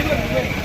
ahí lo tienes.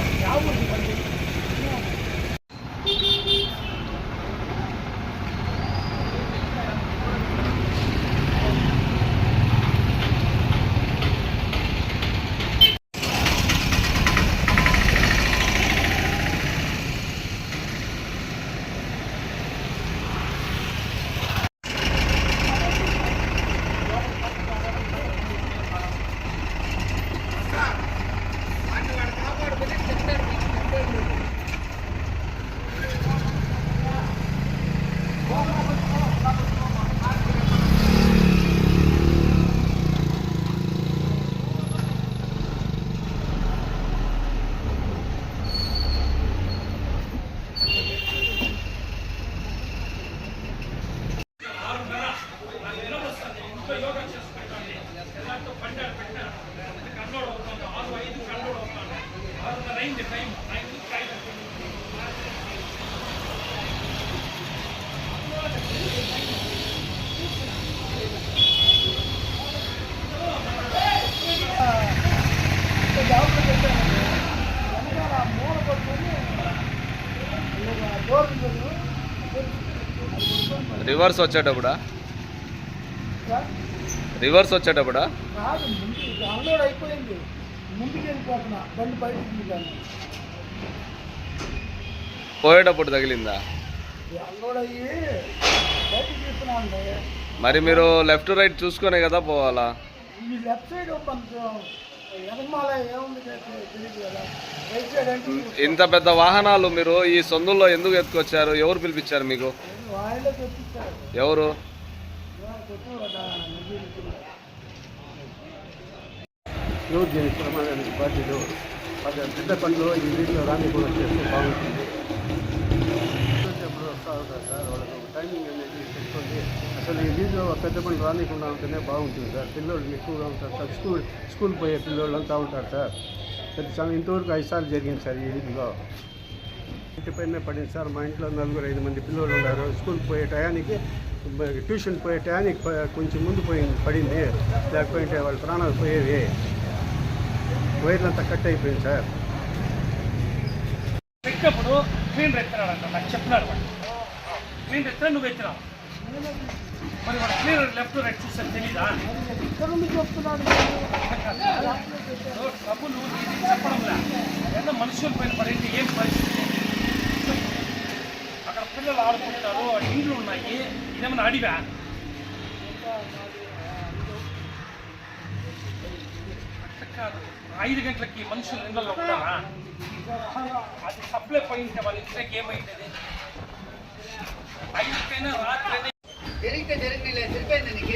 Time reverse వచ్చేటప్పుడు? Reverse వచ్చేటప్పుడు? అయిపోయింది. ముందుకు వెళ్ళిపోతున్నా బండి బయటికి కానీ పోయేటప్పుడు తగిలిందా? మరి మీరు లెఫ్ట్ రైట్ చూసుకునే కదా పోవాలా? ఇంత పెద్ద వాహనాలు మీరు ఈ సొందుల్లో ఎందుకు ఎత్తుకొచ్చారు? ఎవరు పిలిపించారు మీకు? ఎవరు? యూజ్ చేయని ప్రమాదానికి బాధ్యులు. అది పెద్ద పనులు ఈ వీటిలో రాని కూడా చేస్తే బాగుంటుంది. ఎప్పుడు వస్తూ ఉంటారు సార్ వాళ్ళకు ఒక టైమింగ్ అనేది పెట్టుకోండి అసలు ఈ వీధిలో పెద్ద పనులు రానికుండా ఉంటేనే బాగుంటుంది సార్. పిల్లలు ఎక్కువగా ఉంటారు సార్. స్కూల్ స్కూల్ పోయే పిల్లలు అంతా ఉంటారు సార్. ప్రతి చాలా ఇంతవరకు ఐదు సార్లు జరిగింది సార్ ఈ వీధిలో ఇంటి పైన పడింది సార్. మా ఇంట్లో నలుగురు ఐదు మంది పిల్లలు ఉన్నారు. స్కూల్కి పోయే టయానికి ట్యూషన్ పోయే టయానికి కొంచెం ముందు పోయింది పడింది. లేకపోతే వాళ్ళ ప్రాణాలు పోయేవి. వైర్లంతా కట్ అయిపోయింది సార్. పెట్టినప్పుడు క్లీన్ ఎత్తున్నాడంట నాకు చెప్పినాడు వాడు. క్లీన్ ఎత్తినా నువ్వు ఎత్తినావు. మరి వాడు క్లీన్ లెఫ్ట్ రైట్ చూస్తే తెలీదా? నుండి చెప్తున్నాడు డబ్బులు ఇది చెప్పడంలే? ఏదో మనుషుల పైన పడింది ఏం పరిస్థితి? అక్కడ పిల్లలు ఆడుకుంటారు ఇండ్లు ఉన్నాయి ఇదేమన్నా అడివా? ఐదు గంటలకి మనుషులు ఇళ్ళల్లో ఉంటారా అది సప్లై పోయింటే వాళ్ళ ఇంటికి ఏమైతుంది ఐదుకైనా రాత్రి జరిగితే జరిగినలే సరిపోయింది నీకు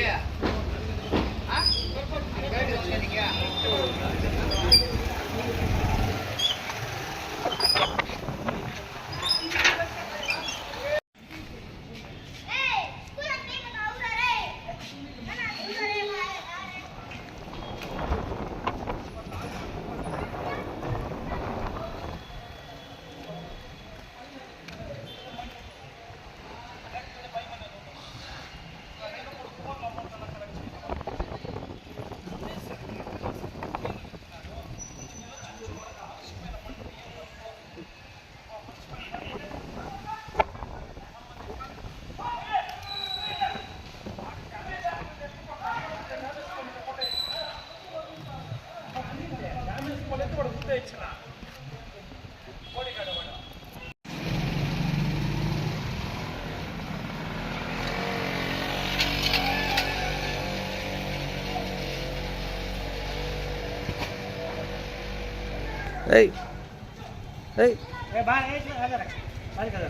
ఏయ్. ఏయ్. బాగా బాగా కదా